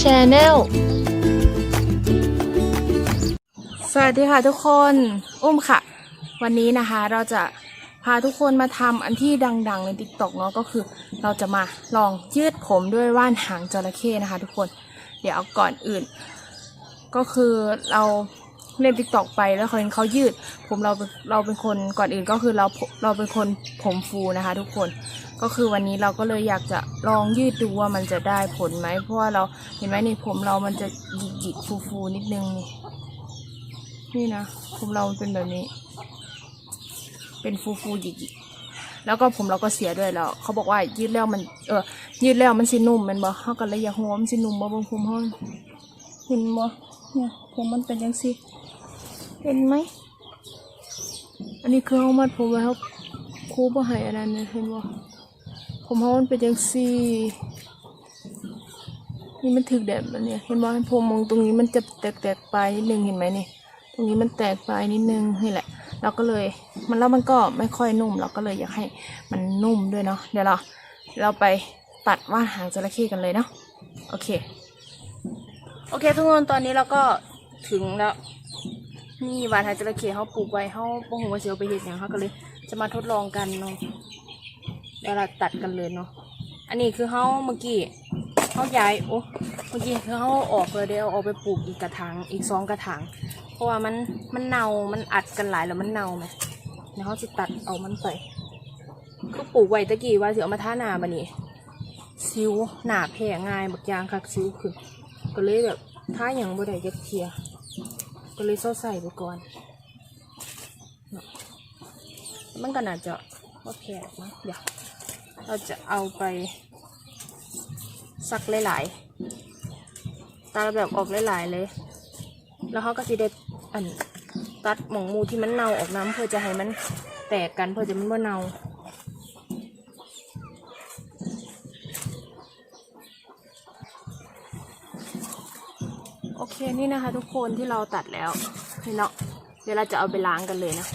Channel สวัสดีค่ะทุกคนอุ้มค่ะ วันนี้นะคะเราจะพาทุกคนมาทำอันที่ดังๆใน t ิ k t o k เนาะก็คือ เราจะมาลองยืดผมด้วยว่านหางจระเข้นะคะ ทุกคน เดี๋ยวก่อนอื่น ก็คือเรา เล่น t ิ k t o k ไปแล้วเขาเห็นเขายืด ผมเราเราเป็นคนก่อนอื่นก็คือเราเราเป็นคนผมฟูนะคะ ทุกคนก็คือวันนี้เราก็เลยอยากจะลองยืดดูว่ามันจะได้ผลไหมเพราะว่าเราเห็นไหมในผมเรามันจะหยิกหยิกฟูฟูนิดนึงนี่นี่นะผมเราเป็นแบบนี้ เป็นฟูฟูหยิกหยิกแล้วก็ผมเราก็เสียด้วยแล้วเขาบอกว่ายืดแล้วมันเออยืดแล้วมันสินุ่มมันบ่เขาก็เลยอย่าหัวมันสินุ่มบ่บางผมเขาเห็นบ่เนี่ยผมมันเป็นยังสิ เห็นไหม อันนี้คือเขามัดผมไว้ครับครูบ่ให้อันนั้นเนี่ยเห็นบ่ผมเพราะมันเป็นจังซี่ นี่มันถึกแดดมันเนี่ย เห็นว่าผมมองตรงนี้มันจะแตกๆปลายนิดนึงเห็นไหมนี่ ตรงนี้มันแตกปลายนิดนึงนี่แหละ เราก็เลย มันแล้วมันก็ไม่ค่อยนุ่ม เราก็เลยอยากให้มันนุ่มด้วยเนาะ เดี๋ยวเรา เราไปตัดว่านหางจระเข้กันเลยเนาะ โอเค โอเคทุกคน ตอนนี้เราก็ถึงแล้ว นี่วานหางจระเข้เขาปลูกไว้เขาปงหัวเสียวไปเห็ดอย่างเขาก็เลย จะมาทดลองกันเนาะเดี๋ยวเราตัดกันเลยเนาะอันนี้คือเขาเมื่อกี้เขาย้ายโอ้เมื่อกี้คือเขาออกเลยเดี๋ยวเอาไปปลูกอีกกระถางอีกสองกระถางเพราะว่ามันมันเน่ามันอัดกันหลายแล้วมันเน่าไหมเดี๋ยวเขาจะตัดเอามันไปคือปลูกไว้ตะกี้ว่าสิเอามาท่าหนาบะนี่ซิวหนาแพร่ง่ายบักยางคักซิวขึ้นก็เลยแบบท่าอย่างบ่ได้จะเคลียร์ ก็เลยเศร้าใส่ไปก่อนเนาะมันก็น่าจะว่าแพงนะเดี๋ยวเราจะเอาไปซักหลายๆตาแบบออกหลายๆเลย แล้วเขาก็จะได้อันตัดหมองมูที่มันเน่าออกน้ำเพื่อจะให้มันแตกกันเพื่อจะมันว่าเน่าโอเค นี่นะคะ ทุกคนที่เราตัดแล้วนี่เนาะเดี๋ยวเราจะเอาไปล้างกันเลยนะ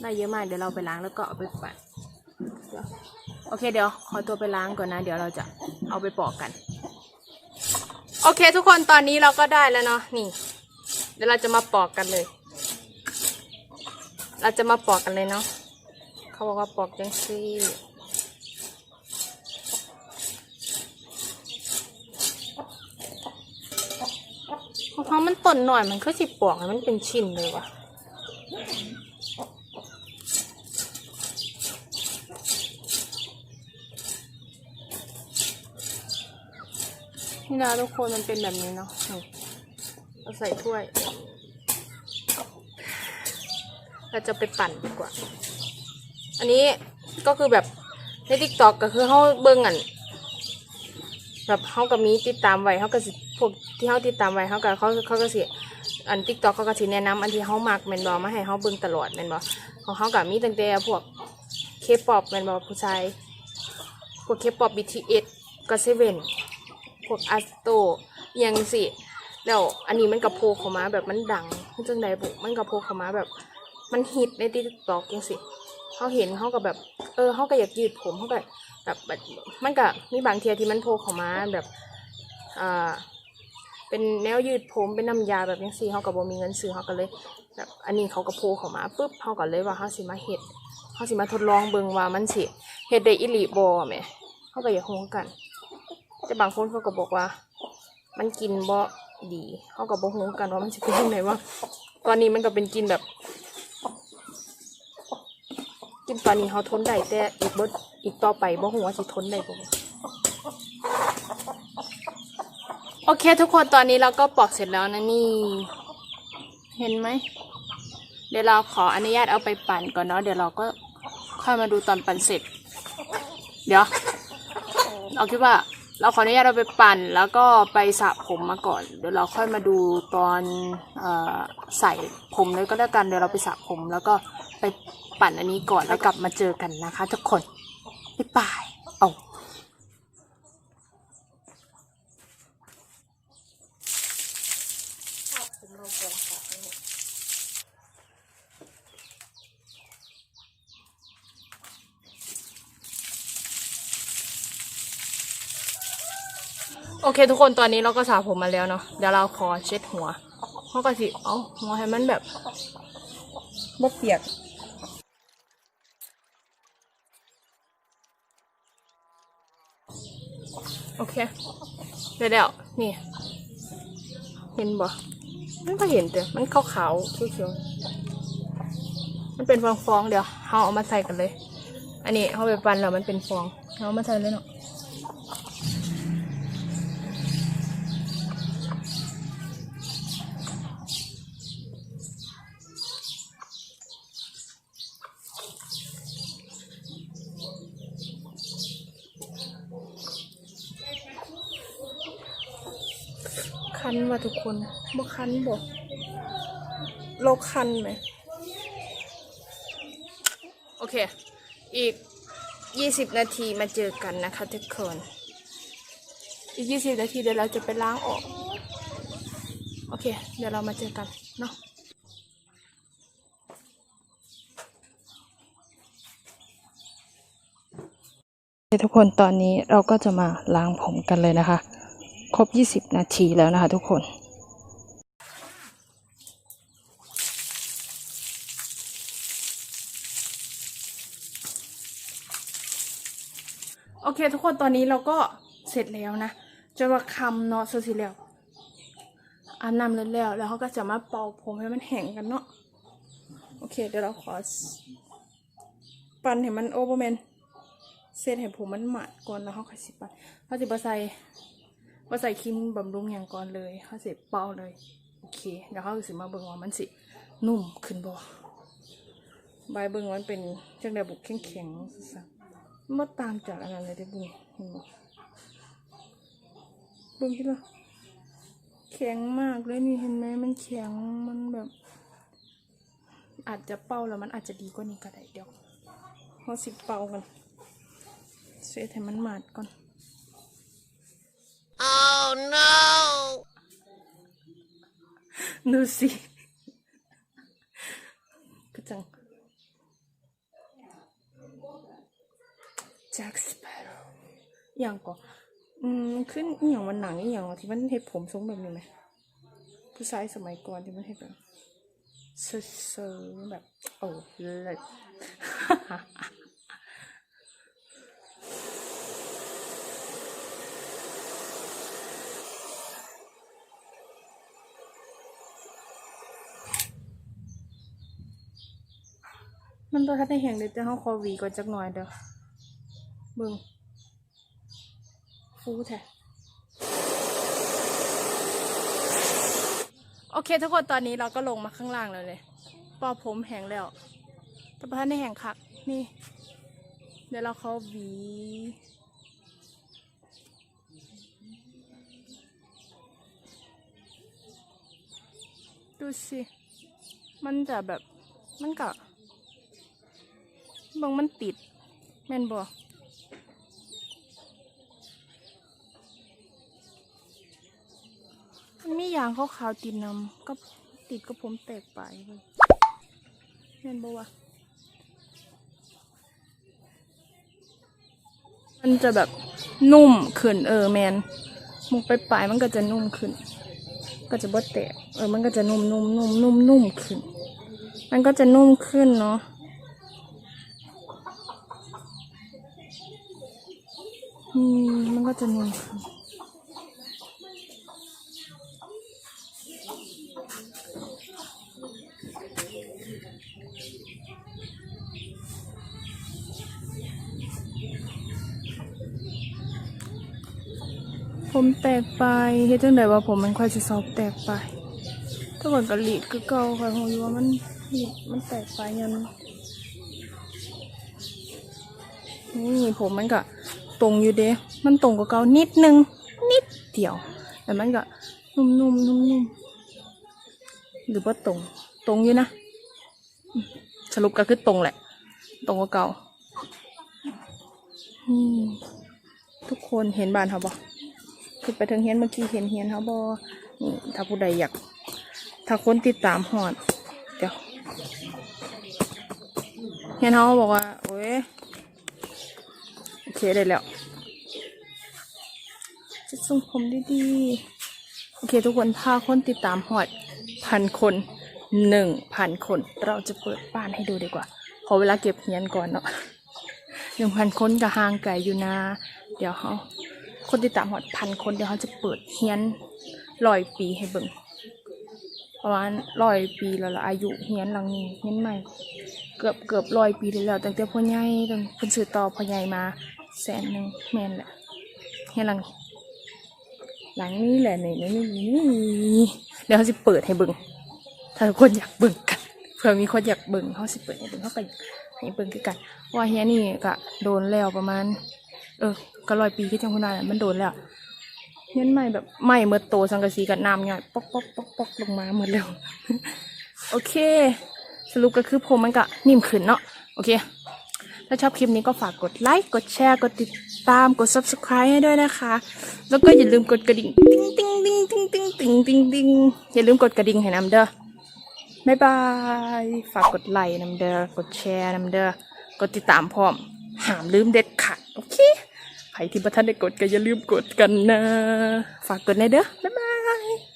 ได้เยอะมากเดี๋ยวเราไปล้างแล้วก็เอาไปปั่นเดี๋ยวโอเคเดี๋ยวขอตัวไปล้างก่อนนะ เดี๋ยวเราจะเอาไปปอกกัน โอเคทุกคนตอนนี้เราก็ได้แล้วเนาะนี่ เดี๋ยวเราจะมาปอกกันเลย เราจะมาปอกกันเลยเนาะเขาบอกว่าปอกจังซี่ ขอมันต้นหน่อยมันคือสิปอกให้มันเป็นชิ้นเลยว่ะนี่นะทุกคนมันเป็นแบบนี้เนาะเราใส่ถ้วย เราจะไปปั่นดีกว่า อันนี้ก็คือแบบในทิกตอกก็คือเขาเบิ้งอัน แบบเขาก็มีติดตามไว้เขาก็สิ พวกที่เขาติดตามไว้เขาก็เขาเขาก็สิอันทิกตอกเขาก็สิแนะนำอันที่เขามักแมนบอมาให้เขาเบิ้งตลอดแมนบอของเขาก็มีตั้งแต่พวกเคป๊อปแมนบอผู้ชายพวกเคป๊อป BTS ก็เซเว่นพวกอัสโตยังสิแล้วอันนี้มันกระโพกเข้ามาแบบมันดังมันจังใดบุมันกระโพกเข้ามาแบบ มันฮิตในติ๊กต็อกยังสิเขาเห็นเขาก็แบบ เออเขาก็อยากยืดผมเขาก็แบบแบบมันก็มีบางเทียที่มันโผล่เข้ามาแบบอ่า เป็นแนวยืดผมเป็นน้ำยาแบบยังสิเขาก็บ่มีเงินซื้อเขาก็เลยแบบอันนี้เขาก็โผล่เข้ามาปุ๊บเขาก็เลยว่าเขาสิมาเฮ็ดเขาสิมาทดลองเบิ่งว่ามันสิเฮ็ดได้อิลีบ่แหมเขาก็อยากรู้กัน แต่บางคนเขาก็บอกว่า มันกินบ่ดีเขาก็บอกฮู้กันว่ามันจะเป็นยังไงว่า ตอนนี้มันก็เป็นกินแบบกินตอนนี้เขาทนได้แต่อีกบ่อีกต่อไปบ่ฮู้ว่าสิทนได้บ่ โอเคทุกคนตอนนี้เราก็ปอกเสร็จแล้วนะนี่ เห็นไหม เดี๋ยวเราขออนุญาตเอาไปปั่นก่อนเนาะเดี๋ยวเราก็ค่อยมาดูตอนปั่นเสร็จ เดี๋ยวเราคิดว่า เราขออนุญาตเราไปปั่น แล้วก็ไปสระผมมาก่อน เดี๋ยวเราค่อยมาดูตอนออใส่ผมเลยก็แล้วกันเดี๋ยวเราไปสระผม แล้วก็ไปปั่นอันนี้ก่อนแล้วกลับมาเจอกันนะคะ ทุกคนบ๊ายบายเอา โอเคทุกคนตอนนี้เราก็สระผมมาแล้วเนาะเดี๋ยวเราขอเช็ดหัวเขาะก็สิเอาหัวให้มันแบบบ่เปียกโอเคเดี๋ยวเดี๋ยวนี่ เห็นบ่มันก็เห็นแต่มันขาวๆเขียวๆมันเป็นฟองๆเดี๋ยวเราเอามาใส่กันเลย อันนี้เขาไปปั่นแล้วมันเป็นฟองเราเอามาใส่เลยเนาะ คันว่าทุกคนบ่คันบ่โลคันไหม โอเค อีกยี่สิบนาทีมาเจอกันนะคะทุกคน อีกยี่สิบนาทีเดี๋ยวเราจะไปล้างออก โอเค เดี๋ยวเรามาเจอกันเนาะทุกคนตอนนี้เราก็จะมาล้างผมกันเลยนะคะ ครบ 20 นาทีแล้วนะคะ ทุกคน โอเคทุกคนตอนนี้เราก็เสร็จแล้วนะจนว่าคำเนาะเสร็จสิแล้วอาบน้ำแล้วแล้วแล้วเขาก็จะมาเป่าผมให้มันแห้งกันเนาะโอเค เดี๋ยวเราขอ ปั่นให้มันโอเวอร์แมนเซตให้ผมมันหมาดก่อนแล้วเขาค่อยสิปั่นเขาจะมาใส่ มาใส่ครีมบำรุงอย่างก่อนเลยเขาเสิเป่าเลย โอเค เดี๋ยวเขาสิมาเบิ่งว่ามันสิ นุ่มขึ้นบ่ใบเบิ่งมันเป็นจังไดบุกแข็งๆสักมาตามจากอันนั้นเลยได้บุ้งเห็นบ่เบิ่งที่ละแข็งมากเลยนี่เห็นไหมมันแข็งมันแบบ อาจจะเป่าแล้วมันอาจจะดีกว่านี้ก็ได้เดี๋ยวเขาสิเป่ากันเสียให้มันหมาดก่อน Oh no! ดูสิก็จังแจ็คสเปโร่อย่างก่อนอืมขึ้นอหย่างวันหนังอหย่างที่มันเห็ดผมทรงแบบนี้ไหมผู้ชายสมัยก่อนที่มันเห็ดแบบเซอร์แบบโอ้เลิศ มันตัวทัดในแห่งเดียวจะเขาคอหวีก่อนจักหน่อยเด้อเบิ่งฟูแท้โอเค ทุกคนตอนนี้เราก็ลงมาข้างล่างแล้วเลยปอผมแห้งแล้ว แต่พระในแห่งคัก นี่ เดี๋ยวเราเขาหวีดูสิ มันจะแบบ มันก็ บางมันติด แม่นบ่มันมีอย่างขาวๆติดนำก็ติดก็ผมแตกไปเลยแม่นบ่วะมันจะแบบนุ่มขึ้นเออแมนมุกไปปลายมันก็จะนุ่มขึ้น ก็จะบ่แตกเออมันก็จะนุ่มนุ่มนุ่มนุ่มนุ่มขึ้น มันก็จะนุ่มขึ้นเนาะ อืมมันก็จะนุ่มผมแตกไปเฮ็ดจังได๋ว่าผมมันค่อยสิซอบแตกไปถ้าก่อนก็หลีดคือเก่าค่ะคงอยู่ว่ามันหลีดมันแตกไปยันนี่ผมมันก็ ตรงอยู่เด้มันตรงกว่าเก่านิดนึง นิดเดียว แต่มันก็นุ่มๆนุ่มนุ่มหรือว่าตรง ตรงอยู่นะ สรุปก็คือตรงแหละ ตรงกว่าเก่าทุกคนเห็นบ้านเขาบ่ขึ้นไปถึงเฮียนเมื่อกี้เห็นเฮียนเขาบ่นี่ถ้าผู้ใดอยาก ถ้าคนติดตามหอด เดี๋ยวเฮียนเขาบอกว่า โอ้ย โอเคได้แล้ว จะทรงผมดีๆ โอเคทุกคนถ้าคนติดตามฮอดพันคนหนึ่งพันคน เราจะเปิดบ้านให้ดูดีกว่า ขอเวลาเก็บเฮียนก่อนเนาะหนึ่งพันคนก็ห่างไกลอยู่นะ เดี๋ยวเขาคนติดตามฮอดพันคนเดี๋ยวเขาจะเปิดเฮียนร้อยปีให้เบิ่งประมาณร้อยปีแล้วละอายุเฮียนหลังนี้เฮียนใหม่ เกือบเกือบร้อยปีแล้วตั้งแต่พ่อใหญ่ตั้งเพิ่นซื้อต่อพ่อใหญ่มาแสนหนึ่งแมนแหละเฮียนหลังนี้ หลังนี้แหละนี่นี่นี่เดี๋ยวเขาจะเปิดให้เบิ่งถ้าทุกคนอยากเบิ่งกันเผื่อมีคนอยากเบิ่งเขาสิเปิดให้เบิ่งเขาก็ให้เบิ่งคือกัน ว่าเฮียนี่ก็โดนแล้วประมาณ เออก็ร้อยปีก็จังคนนั้นมันโดนแล้วเฮียนใหม่แบบไหม่เมื่อโตสังกะสีกับน้ำย่อยปอกปอกปอกปอกลงมาหมดแล้วโอเค สรุปก็คือผมมันก็นิ่มขึ้นเนาะโอเค ถ้าชอบคลิปนี้ก็ฝากกดไลค์ กดแชร์ กดติดตาม กด subscribe ให้ด้วยนะคะ แล้วก็อย่าลืมกดกระดิ่ง ติ๊งติ๊งติ๊งติ๊งติ๊งติ๊งติ๊งอย่าลืมกดกระดิ่งให้น้ำเด้อบ๊ายบาย ฝากกดไลค์น้ำเด้อ กดแชร์น้ำเด้อ กดติดตามพร้อม ห้ามลืมเด็ดขาด โอเค ใครที่ประทันได้กดก็อย่าลืมกดกันนะ ฝากกดในเด้อ บ๊ายบาย